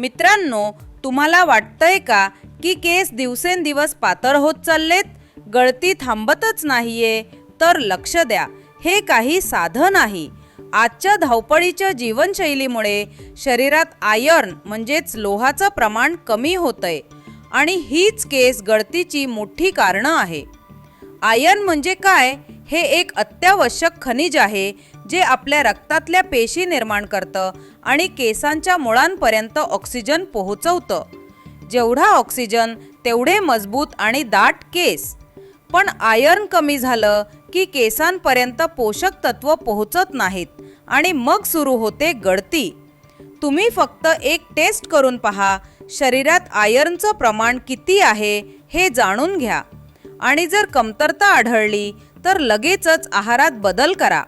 मित्रांनो तुम्हाला वाटतंय का की केस दिवसेंदिवस पातळ होत चाललेत? गळती थांबतच नाहीये. तर लक्ष द्या हे काही साधं नाही आजच्या धावपळीच्या जीवनशैलीमुळे शरीरात आयर्न म्हणजेच लोहाचं प्रमाण कमी होतंय. आणि हीच केस गळतीची मोठी कारणं आहे. आयर्न म्हणजे काय? हे एक अत्यावश्यक खनिज आहे जे आपल्या रक्तातल्या पेशी निर्माण करतं आणि केसांच्या मुळांपर्यंत ऑक्सिजन पोहोचवतं. जेवढा ऑक्सिजन तेवढे मजबूत आणि दाट केस. पण आयर्न कमी झालं की केसांपर्यंत पोषक तत्व पोहोचत नाहीत आणि मग सुरू होते गळती. तुम्ही फक्त एक टेस्ट करून पहा शरीरात आयर्नचं प्रमाण किती आहे हे जाणून घ्या. आणि जर कमतरता आढळली तर लगेचच आहारात बदल करा.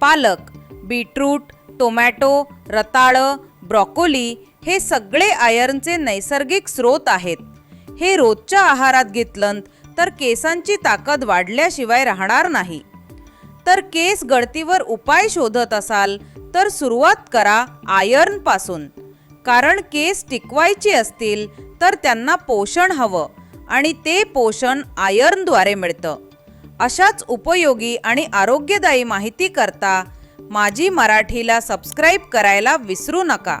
पालक बीटरूट टोमॅटो रताळं ब्रॉकोली हे सगळे आयर्नचे नैसर्गिक स्रोत आहेत. हे रोजच्या आहारात घेतलं तर केसांची ताकद वाढल्याशिवाय राहणार नाही. तर केस गळतीवर उपाय शोधत असाल तर सुरुवात करा आयर्नपासून. कारण केस टिकवायची असतील तर त्यांना पोषण हवं. आणि ते पोषण आयर्नद्वारे मिळतं. अशाच उपयोगी आणि आरोग्यदायी माहिती करता माझी मराठीला सबस्क्राईब करायला विसरू नका.